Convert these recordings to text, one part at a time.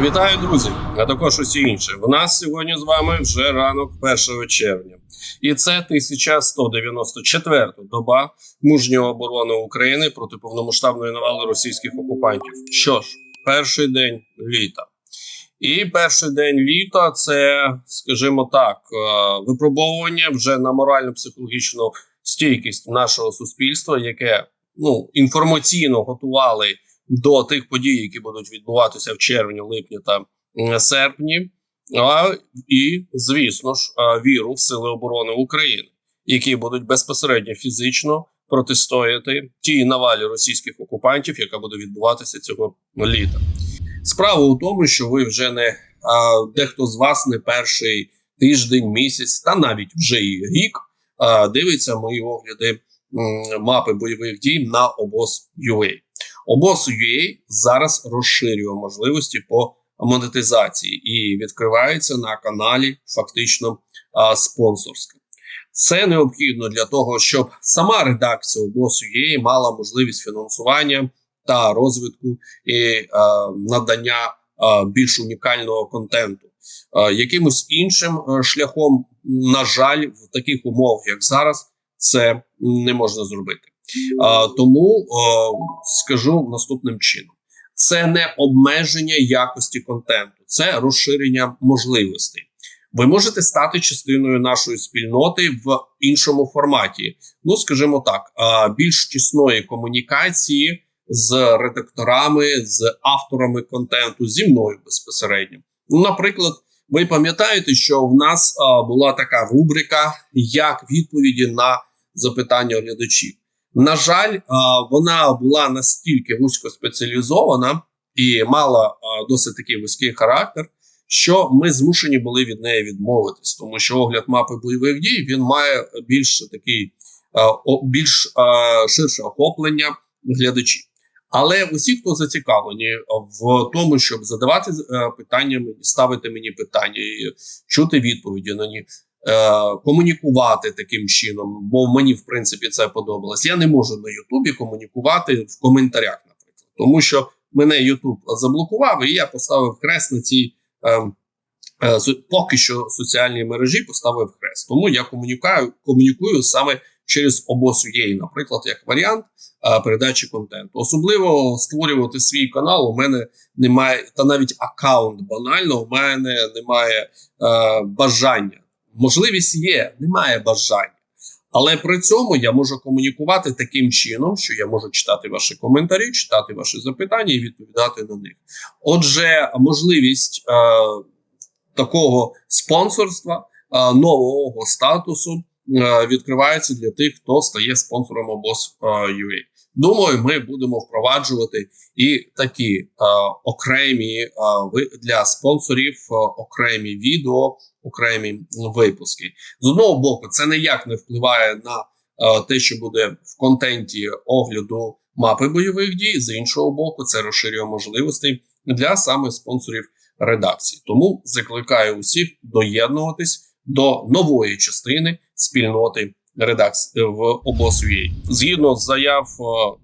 Вітаю, друзі, а також усі інші. В нас сьогодні з вами вже ранок 1 червня, і це 1194 доба мужньої оборони України проти повномасштабної навали російських окупантів. Що ж, перший день літа. І перший день літа це, скажімо так, е, випробовування вже на морально-психологічну стійкість нашого суспільства, яке ну інформаційно готували до тих подій, які будуть відбуватися в червні, липні та серпні, а і звісно ж віру в сили оборони України, які будуть безпосередньо фізично протистояти тій навалі російських окупантів, яка буде відбуватися цього літа. Справа у тому, що ви вже не а, дехто з вас не перший тиждень, місяць, та навіть вже і рік а, дивиться мої огляди м, мапи бойових дій на обоз UA. Обоз UA зараз розширює можливості по монетизації і відкривається на каналі фактично а, спонсорське. Це необхідно для того, щоб сама редакція обоз UA мала можливість фінансування та розвитку і а, надання а, більш унікального контенту. А, якимось іншим шляхом, на жаль, в таких умовах, як зараз, це не можна зробити. Тому скажу наступним чином: це не обмеження якості контенту, це розширення можливостей. Ви можете стати частиною нашої спільноти в іншому форматі. Ну, скажімо так, більш тісної комунікації з редакторами, з авторами контенту, зі мною безпосередньо. Ну, наприклад, ви пам'ятаєте, що в нас була така рубрика як відповіді на запитання глядачів. На жаль, вона була настільки вузькоспеціалізована і мала досить такий вузький характер, що ми змушені були від неї відмовитись, тому що огляд мапи бойових дій він має більш такий більш ширше охоплення глядачів. Але усі, хто зацікавлені в тому, щоб задавати е, питання мені, ставити мені питання і чути відповіді на них, е, комунікувати таким чином, бо мені в принципі це подобалось. Я не можу на Ютубі комунікувати в коментарях, наприклад, тому що мене Ютуб заблокував, і я поставив хрест на цій е, е, поки що соціальній мережі. Поставив хрест. Тому я комунікую, комунікую саме через обоз UA, наприклад, як варіант е, передачі контенту. Особливо створювати свій канал. У мене немає, та навіть аккаунт банально. У мене немає е, бажання. Можливість є, немає бажання. Але при цьому я можу комунікувати таким чином, що я можу читати ваші коментарі, читати ваші запитання і відповідати на них. Отже, можливість е, такого спонсорства, е, нового статусу е, відкривається для тих, хто стає спонсором обоз е, UA. Думаю, ми будемо впроваджувати і такі е, окремі е, для спонсорів е, окремі відео, окремі випуски. З одного боку, це ніяк не впливає на е, те, що буде в контенті огляду мапи бойових дій. З іншого боку, це розширює можливості для саме спонсорів редакції. Тому закликаю усіх доєднуватись до нової частини спільноти редакції в обоз.ua. Згідно з заяв е, е,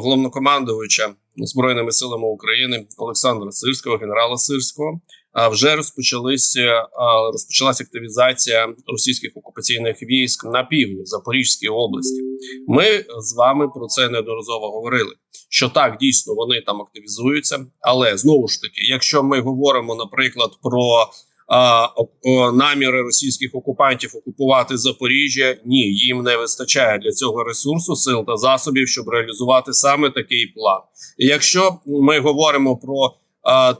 головнокомандувача збройними силами України Олександра Сирського, генерала Сирського. А вже розпочалися розпочалася активізація російських окупаційних військ на півдні в Запорізькій області. Ми з вами про це неодноразово говорили. Що так дійсно вони там активізуються, але знову ж таки, якщо ми говоримо, наприклад, про наміри російських окупантів окупувати Запоріжжя, ні, їм не вистачає для цього ресурсу, сил та засобів, щоб реалізувати саме такий план. І якщо ми говоримо про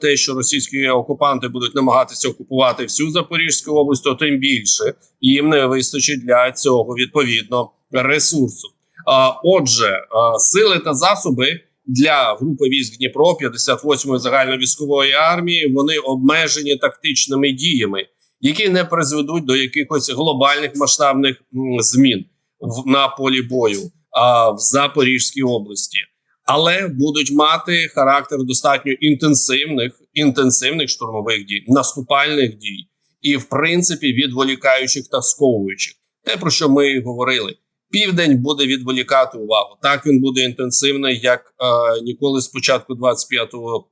те, що російські окупанти будуть намагатися окупувати всю Запорізьку область, то тим більше їм не вистачить для цього відповідно ресурсу. А, отже, сили та засоби для групи військ Дніпро 58-ї загальновійськової армії вони обмежені тактичними діями, які не призведуть до якихось глобальних масштабних змін в на полі бою а, в Запорізькій області але будуть мати характер достатньо інтенсивних інтенсивних штурмових дій, наступальних дій, і в принципі відволікаючих та сковуючих. Те про що ми говорили. Південь буде відволікати увагу. Так він буде інтенсивний, як е, ніколи з початку 25-го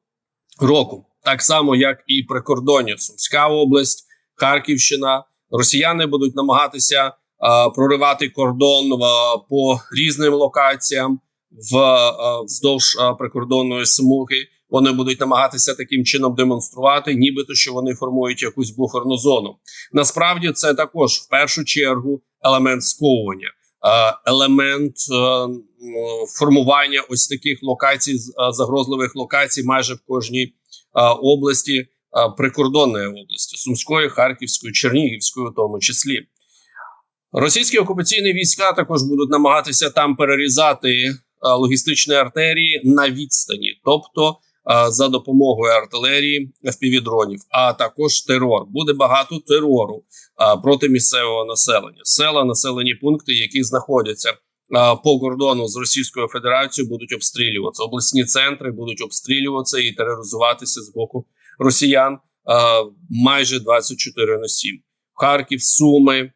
року, так само як і прикордоння Сумська область, Харківщина. Росіяни будуть намагатися е, проривати кордон е, по різним локаціям в е, вздовж е, прикордонної смуги. Вони будуть намагатися таким чином демонструвати, нібито що вони формують якусь буферну зону. Насправді це також в першу чергу елемент сковування, елемент е, формування ось таких локацій, е, загрозливих локацій, майже в кожній е, області, е, прикордонної області Сумської, Харківської, Чернігівської, у тому числі. Російські окупаційні війська також будуть намагатися там перерізати е, логістичні артерії на відстані, тобто е, за допомогою артилерії FPV-дронів, а також терор. Буде багато терору е, проти місцевого населення. Села, населені пункти, які знаходяться е, по кордону з Російською Федерацією, будуть обстрілюватися. Обласні центри будуть обстрілюватися і тероризуватися з боку росіян е, майже 24 на 7. Харків, Суми. е,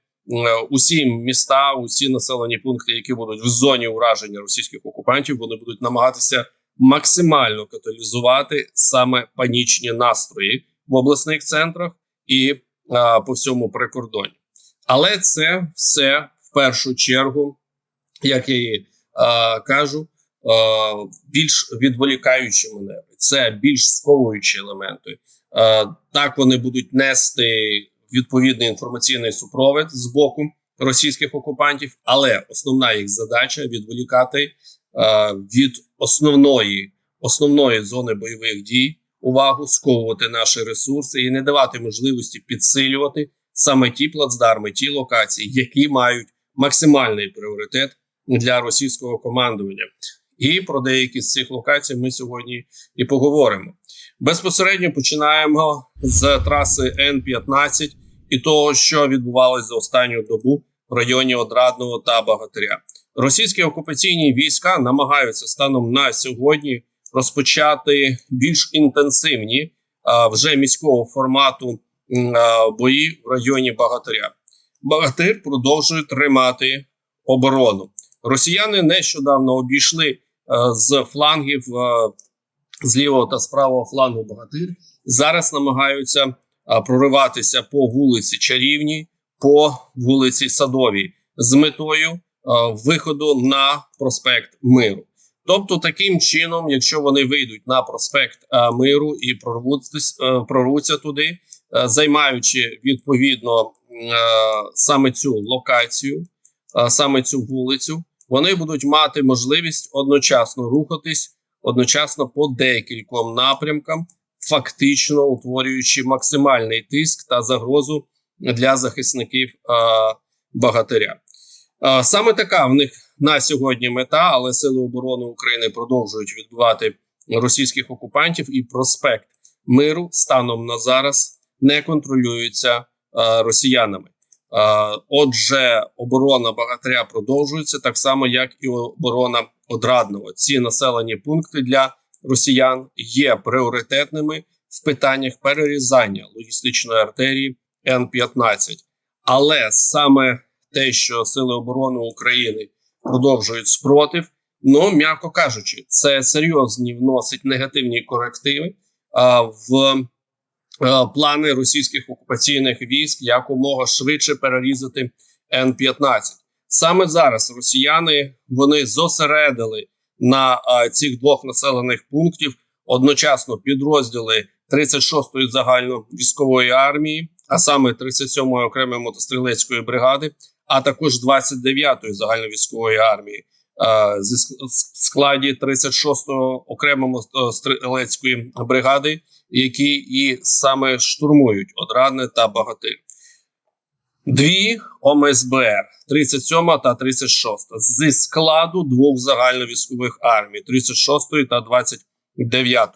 Усі міста, усі населені пункти, які будуть в зоні ураження російських окупантів, вони будуть намагатися максимально каталізувати саме панічні настрої в обласних центрах і а, по всьому прикордонні. Але це все в першу чергу, як я і а, кажу, а, більш відволікаючі маневри, це більш сковуючі елементи. А, так вони будуть нести відповідний інформаційний супровід з боку російських окупантів, але основна їх задача відволікати від основної основної зони бойових дій увагу, сковувати наші ресурси і не давати можливості підсилювати саме ті плацдарми, ті локації, які мають максимальний пріоритет для російського командування. І про деякі з цих локацій ми сьогодні і поговоримо. Безпосередньо починаємо з траси Н-15 і того, що відбувалося за останню добу в районі Одрадного та Багатиря. Російські окупаційні війська намагаються станом на сьогодні розпочати більш інтенсивні а, вже міського формату бої в районі Багатиря. Багатир продовжує тримати оборону. Росіяни нещодавно обійшли з флангів з лівого та з правого флангу Багатир. Зараз намагаються прориватися по вулиці Чарівній, по вулиці Садовій з метою виходу на проспект Миру. Тобто, таким чином, якщо вони вийдуть на проспект Миру і прорвуться, прорвуться туди, е, займаючи відповідно е, саме цю локацію, е, саме цю вулицю, вони будуть мати можливість одночасно рухатись, одночасно по декільком напрямкам, фактично утворюючи максимальний тиск та загрозу для захисників е, Багатиря. Саме така в них на сьогодні мета, але Сили оборони України продовжують відбивати російських окупантів, і проспект миру станом на зараз не контролюється росіянами. Отже, оборона Багатиря продовжується так само, як і оборона Одрадного. Ці населені пункти для росіян є пріоритетними в питаннях перерізання логістичної артерії Н-15. Але саме те, що Сили оборони України продовжують спротив, ну м'яко кажучи, це серйозні вносить негативні корективи а, в а, плани російських окупаційних військ якомога швидше перерізати Н-15. Саме зараз росіяни вони зосередили на а, цих двох населених пунктів одночасно підрозділи 36-ї загальновійськової армії, а саме 37-ї окремої мотострілецької бригади, а також 29-ї загальновійськової армії а, зі складі 36-го окремої мотострілецької бригади, які і саме штурмують Одрадне та Багатир. Дві ОМСБР 37 та 36 зі складу двох загальновійськових армій 36 та 29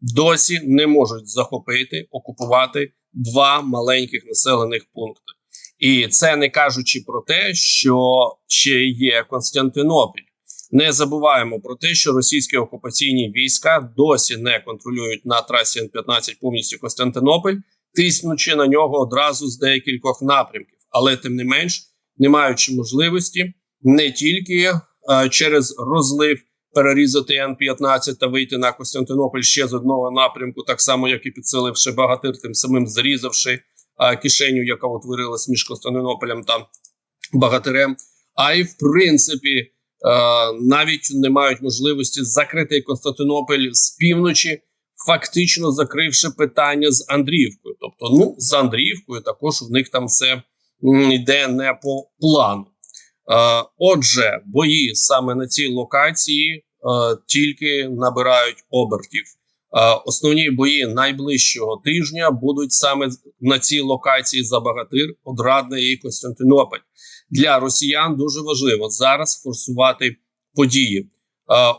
досі не можуть захопити, окупувати два маленьких населених пункти. І це не кажучи про те, що ще є Константинопіль. Не забуваємо про те, що російські окупаційні війська досі не контролюють на трасі Н-15 повністю Константинополь, тиснучи на нього одразу з декількох напрямків, але тим не менш, не маючи можливості не тільки е, через розлив перерізати Н-15 та вийти на Костянтинополь ще з одного напрямку, так само як і підсиливши багатир, тим самим зрізавши а, кишеню, яка утворилась між Костянтинополем та Багатирем. А й в принципі е, навіть не мають можливості закрити Константинополь з півночі, фактично закривши питання з Андріївкою. Тобто, ну з Андріївкою також в них там все йде не по плану. Е, Отже, бої саме на цій локації е, тільки набирають обертів. Е, Основні бої найближчого тижня будуть саме на цій локації за Багатир, Одрадне і Костянтинополь. Для росіян дуже важливо зараз форсувати події, е,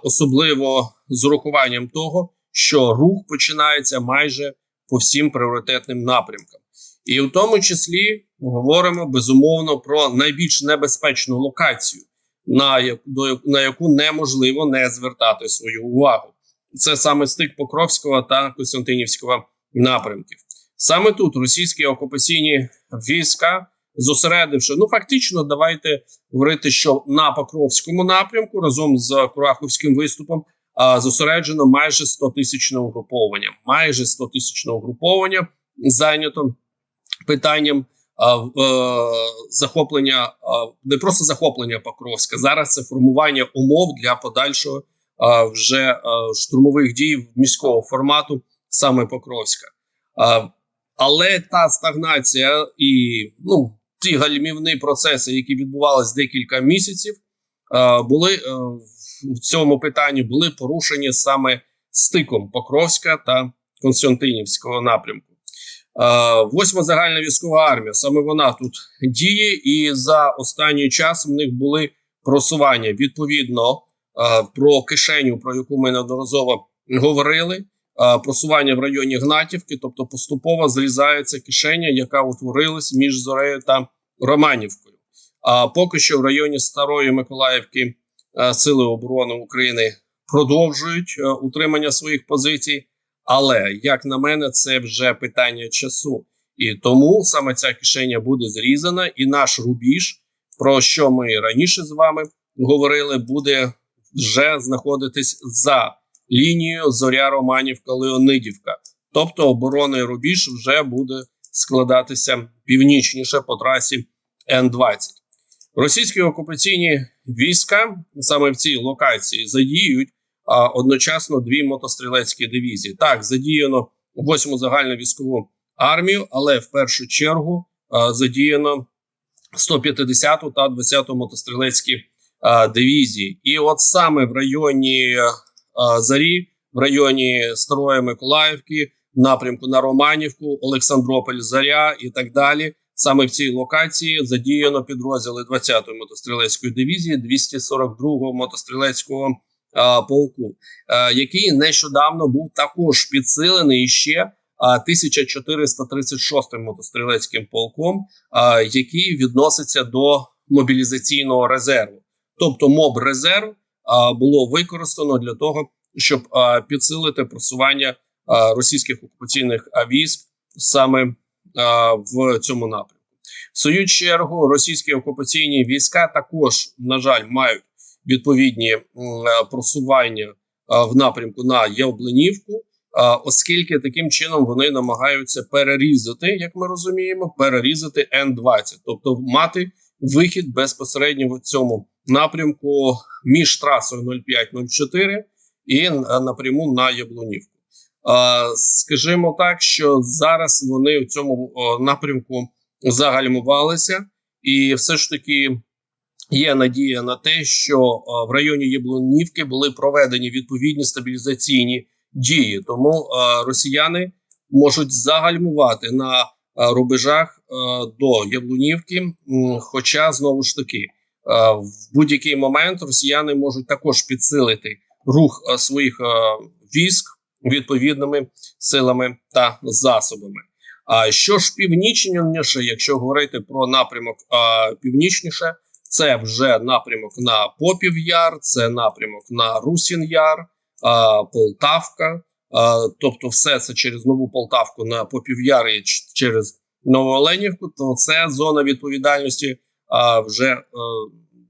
особливо з урахуванням того, що рух починається майже по всім пріоритетним напрямкам. І в тому числі говоримо безумовно про найбільш небезпечну локацію, на яку, на яку неможливо не звертати свою увагу. Це саме стик Покровського та Костянтинівського напрямків. Саме тут російські окупаційні війська, зосередивши, ну фактично, давайте говорити, що на Покровському напрямку разом з Кураховським виступом зосереджено майже 100 тисячне угруповання. Майже 100 тисячне угруповання зайнято питанням е, захоплення, не просто захоплення Покровська. Зараз це формування умов для подальшого вже штурмових дій міського формату, саме Покровська. Але та стагнація і ну ті гальмівні процеси, які відбувалися декілька місяців, були в цьому питанні були порушені саме стиком Покровська та Константинівського напрямку. Восьма загальна військова армія. Саме вона тут діє, і за останній час в них були просування відповідно про кишеню, про яку ми неодноразово говорили. Просування в районі Гнатівки, тобто поступово зрізається кишеня, яка утворилась між Зорею та Романівкою. А поки що в районі Старої Миколаївки Сили оборони України продовжують утримання своїх позицій. Але як на мене, це вже питання часу, і тому саме ця кишеня буде зрізана, і наш рубіж, про що ми раніше з вами говорили, буде вже знаходитись за лінією Зоря Романівка Леонидівка. Тобто оборонний рубіж вже буде складатися північніше по трасі Н-20. Російські окупаційні війська саме в цій локації задіють а, одночасно дві мотострілецькі дивізії. Так, задіяно восьму загальну військову армію, але в першу чергу а, задіяно 150-ту та 20-ту мотострілецькі дивізії. І от саме в районі Зарі, в районі Старої Миколаївки, напрямку на Романівку, Олександрополь, Заря і так далі. Саме в цій локації задіяно підрозділи 20-ї мотострілецької дивізії, 242-го мотострілецького а, полку, а, який нещодавно був також підсилений ще а, 1436-м мотострілецьким полком, а, який відноситься до мобілізаційного резерву. Тобто, моб резерв було використано для того, щоб підсилити просування російських окупаційних військ саме в цьому напрямку. В свою чергу російські окупаційні війська також, на жаль, мають відповідні просування в напрямку на Яблинівку, е, оскільки таким чином вони намагаються перерізати, як ми розуміємо, перерізати Н-20, тобто мати вихід безпосередньо в цьому напрямку між трасою 0504 і е, напряму на Яблунівку. Е, Скажімо так, що зараз вони в цьому напрямку загальмувалися, і все ж таки є надія на те, що е, в районі Яблунівки були проведені відповідні стабілізаційні дії. Тому росіяни можуть загальмувати на рубежах до Яблунівки. Хоча знову ж таки в будь-який момент росіяни можуть також підсилити рух е, своїх е, військ відповідними силами та засобами. А що ж північніше, якщо говорити про напрямок північніше, це вже напрямок на Попів-Яр, це напрямок на Русін-Яр, Полтавка. Тобто, все це через нову Полтавку на Попів-Яр і через Новооленівку, то це зона відповідальності а, вже е,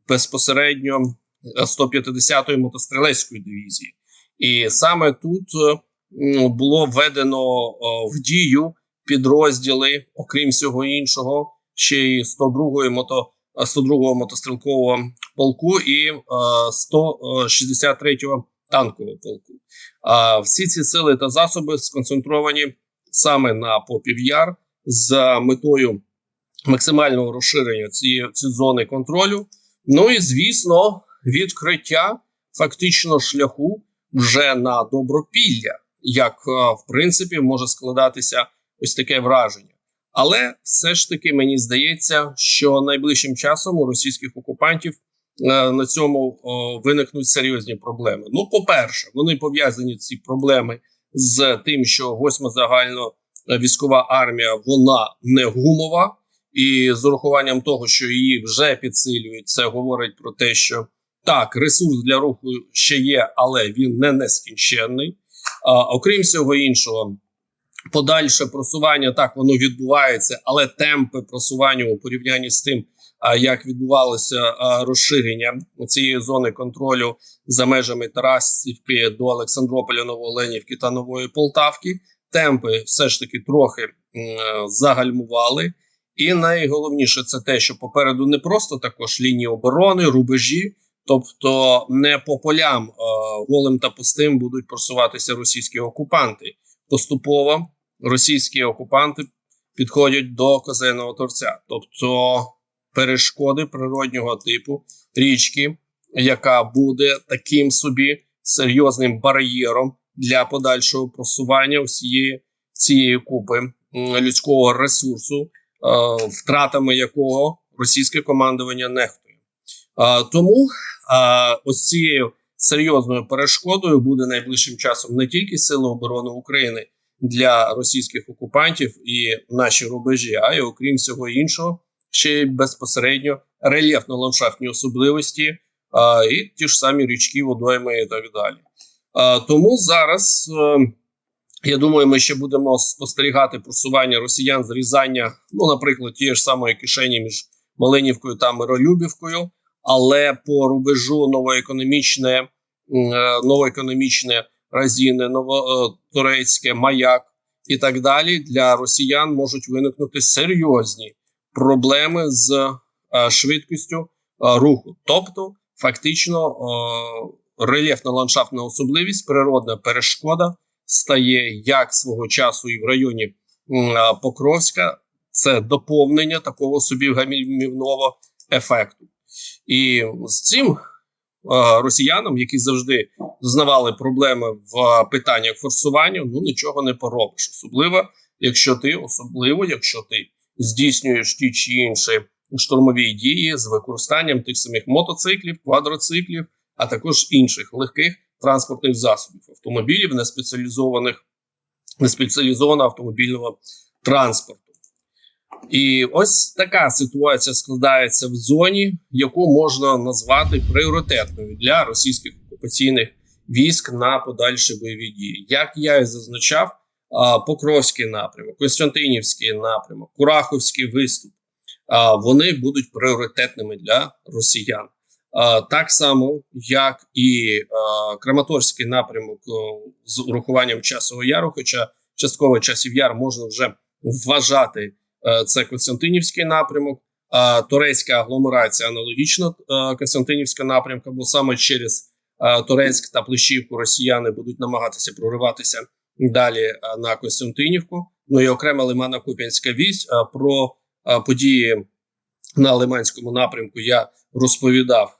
безпосередньо 150-ї мотострілецької дивізії. І саме тут е, було введено в дію підрозділи, окрім всього іншого, ще й 102-ї мото, 102-го мотострілкового полку і е, 163-го танкового полку. А всі ці сили та засоби сконцентровані саме на Попів-Яр з метою максимального розширення цієї, цієї зони контролю. Ну і звісно, відкриття фактично шляху вже на добропілля, як е, в принципі може складатися ось таке враження. Але все ж таки мені здається, що найближчим часом у російських окупантів е, на цьому виникнуть серйозні проблеми. Ну, по-перше, вони пов'язані ці проблеми з тим, що восьма загально військова армія вона не гумова, і з урахуванням того, що її вже підсилюють, це говорить про те, що так, ресурс для руху ще є, але він не нескінченний. А, окрім всього іншого, подальше просування так воно відбувається, але темпи просування у порівнянні з тим, як відбувалося розширення цієї зони контролю за межами Тарасівки до Олександрополя, Новооленівки та Нової Полтавки, темпи все ж таки трохи загальмували. І найголовніше це те, що попереду не просто також лінії оборони, рубежі, тобто не по полям е, голим та пустим будуть просуватися російські окупанти. Поступово російські окупанти підходять до Козеного торця, тобто перешкоди природнього типу річки, яка буде таким собі серйозним бар'єром для подальшого просування всієї цієї купи людського ресурсу, втратами якого російське командування нехтує. Е, тому е, ось цією серйозною перешкодою буде найближчим часом не тільки Сили оборони України для російських окупантів і наші рубежі, а й окрім всього іншого, ще й безпосередньо рельєфно-ландшафтні особливості і ті ж самі річки, водойми і так далі. Тому зараз. Е, я думаю, ми ще будемо спостерігати просування росіян зрізання, ну, наприклад, тієї ж самої кишені між Малинівкою та Миролюбівкою, але по рубежу новоекономічне, е, новоекономічне Разіне, Новоторецьке, Маяк і так далі для росіян можуть виникнути серйозні проблеми з е, швидкістю е, руху. Тобто, фактично, е, рельєфна ландшафтна особливість, природна перешкода стає як свого часу і в районі Покровська. Це доповнення такого собі гамівного ефекту. І з цим росіянам, які завжди зазнавали проблеми в питаннях форсування, ну нічого не поробиш. Особливо, якщо ти, особливо, якщо ти здійснюєш ті чи інші штурмові дії з використанням тих самих мотоциклів, квадроциклів, а також інших легких транспортних засобів, автомобілів, неспеціалізованих, неспеціалізованого автомобільного транспорту. І ось така ситуація складається в зоні, яку можна назвати пріоритетною для російських окупаційних військ на подальші бойові дії. Як я і зазначав, Покровський напрямок, Костянтинівський напрямок, Кураховський виступ, вони будуть пріоритетними для росіян. Так само, як і Краматорський напрямок о, з урахуванням часового яру, хоча частково часів яр можна вже вважати. Е, Це Константинівський напрямок, турецька агломерація аналогічно е, Константинівська напрямка, бо саме через е, Турецьк та Плещівку росіяни будуть намагатися прориватися далі е, на Константинівку. Ну і окрема Лимана Куп'янська вісь. Е, Про е, події на Лиманському напрямку я розповідав е,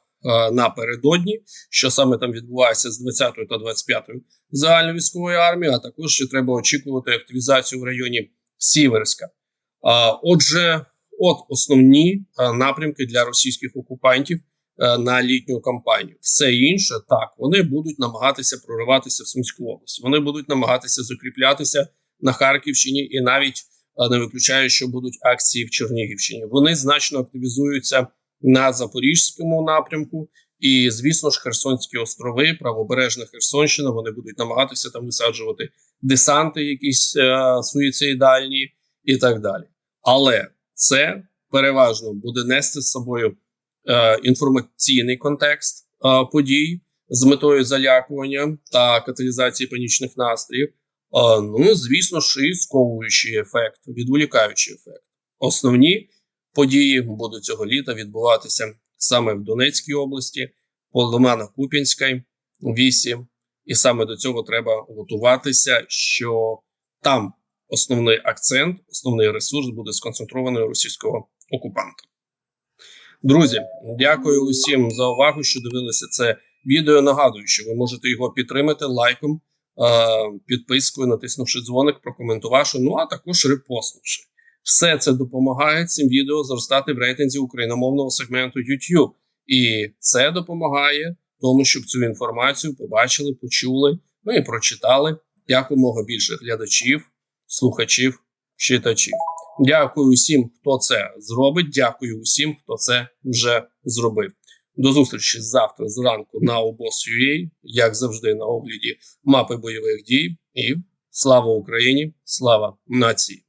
напередодні, що саме там відбувається з 20-ї та 25-ї загальновійськової армії. А також ще треба очікувати активізацію в районі Сіверська. Отже, от основні напрямки для російських окупантів на літню кампанію. Все інше так вони будуть намагатися прориватися в Сумську область. Вони будуть намагатися закріплятися на Харківщині і навіть не виключаю, що будуть акції в Чернігівщині. Вони значно активізуються на Запорізькому напрямку. І, звісно ж, Херсонські острови, правобережна Херсонщина, вони будуть намагатися там висаджувати десанти, якісь е, суїцидальні і так далі. Але це переважно буде нести з собою е, інформаційний контекст, подій з метою залякування та каталізації панічних настроїв. А, ну, звісно ж, і сковуючий ефект, відволікаючий ефект. Основні події будуть цього літа відбуватися саме в Донецькій області, по Лимано-Куп'янській, вісі. І саме до цього треба готуватися, що там основний акцент, основний ресурс буде сконцентрований російського окупанта. Друзі, дякую усім за увагу, що дивилися це відео. Нагадую, що ви можете його підтримати лайком, е, підпискою, натиснувши дзвоник, прокоментувавши, ну а також репостнувши. Все це допомагає цим відео зростати в рейтинзі україномовного сегменту YouTube. І це допомагає тому, щоб цю інформацію побачили, почули, ну і прочитали якомога більше глядачів, слухачів, читачів. Дякую усім, хто це зробить. Дякую усім, хто це вже зробив. До зустрічі завтра зранку на обос.ua, як завжди, на огляді мапи бойових дій. І слава Україні! Слава нації!